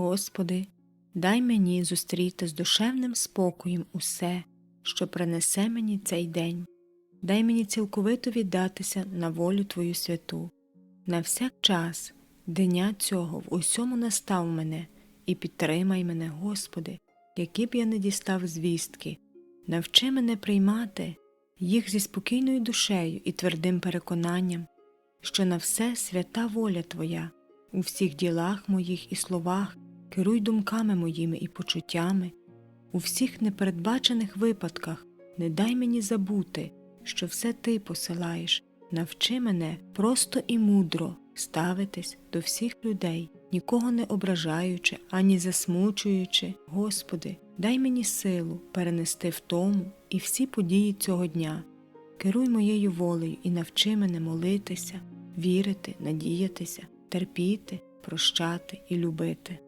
Господи, дай мені зустріти з душевним спокоєм усе, що принесе мені цей день. Дай мені цілковито віддатися на волю Твою святу. На всяк час дня цього в усьому настав мене і підтримай мене, Господи, які б я не дістав звістки, навчи мене приймати їх зі спокійною душею і твердим переконанням, що на все свята воля Твоя, у всіх ділах моїх і словах керуй думками моїми і почуттями, у всіх непередбачених випадках не дай мені забути, що все Ти посилаєш, навчи мене просто і мудро ставитись до всіх людей, нікого не ображаючи ані засмучуючи, Господи, дай мені силу перенести втому і всі події цього дня. Керуй моєю волею і навчи мене молитися, вірити, надіятися, терпіти, прощати і любити.